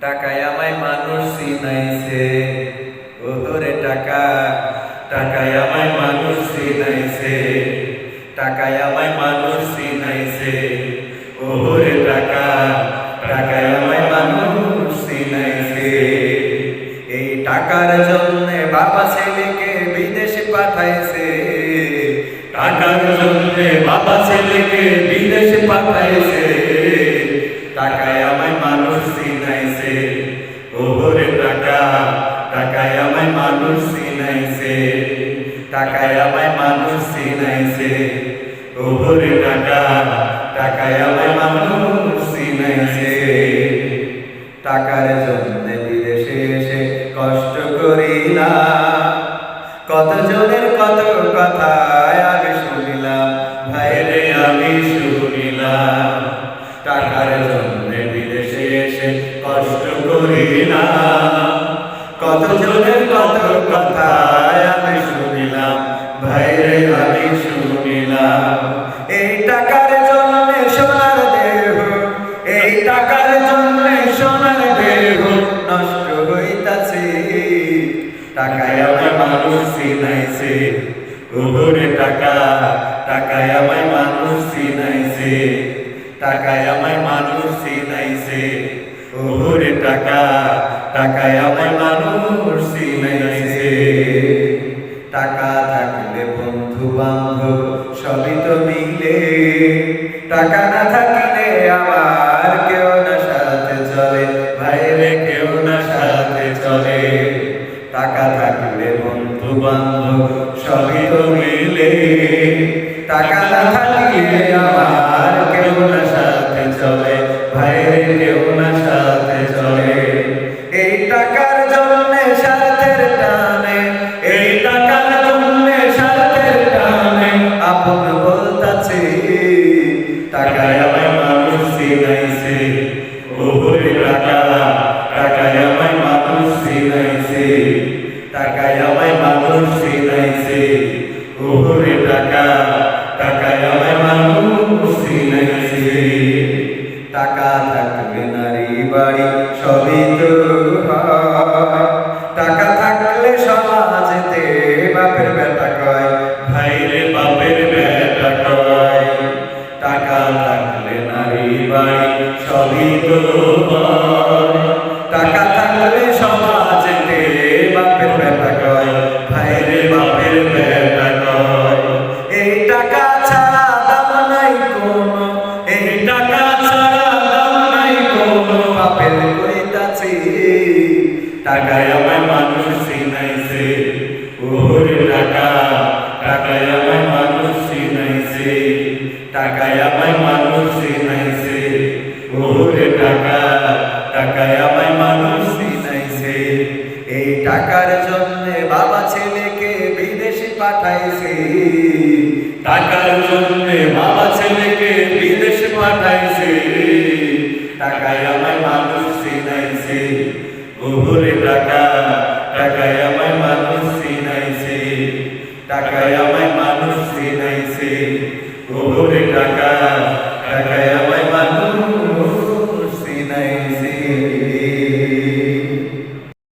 টাকায় আমায় মানুষ চিনাইছে। ওহরে টাকা, টাকায় আমায় মানুষ চিনাইছে। টাকায় আমায় মানুষ চিনাইছে। ওহরে টাকা, টাকায় আমায় মানুষ চিনাইছে। এই টাকার জন্য বাবা ছেলেকে বিদেশে পাঠাইছে। টাকার জন্য বাবা ছেলেকে বিদেশে পাঠাইছে। টাকায় টাকায় আমায় মানুষ চিনাইছে। ওহরে টাকা, টাকায় আমায় মানুষ চিনাইছে। টাকার জন্য বিদেশে এসে কষ্ট করিলাম কত জনের কত কথা আমি শুনিলাম, ভাইরে আমি শুনিলাম। টাকার জন্য বিদেশে এসে কষ্ট করিলাম কত আমি শুনিলাম এই টাকার জন্য সোনার দেহ, এই টাকার জন্য সোনার টাকা টাকা, টাকায় আমায় মানুষ চিনাইছে। টাকা থাকলে বন্ধু বান্ধব মিলে। টাকা না কেউ না সাথে চলে। বাইরে কেউ না সাথে চলে। টাকা থাকলে মিলে। টাকা না থাকলে আমার ওহরে টাকা, টাকায় আমায় মানুষ টাকা থাকলে নারী বাড়ি, সবই তো টাকা থাকলে সমাজেতে বাপের কয়, ভাইরে বাপের কয়। টাকা থাকলে নারী বাড়ি, সবই তো টাকা থাকলে সমাজেতে টাকায় আমায় মানুষ চিনাইছে। ওরে টাকা, টাকায় আমায় মানুষ চিনাইছে। টাকায় আমায় মানুষ চিনাইছে। ওরে টাকা, টাকায় আমায় মানুষ চিনাইছে। এই টাকার জন্য বাবা ছেলেকে বিদেশে পাঠাইছে। টাকার জন্য বাবা ছেলেকে বিদেশে পাঠাইছে। টাকায় আমায় মানুষ চিনাইছে। ওহরে টাকা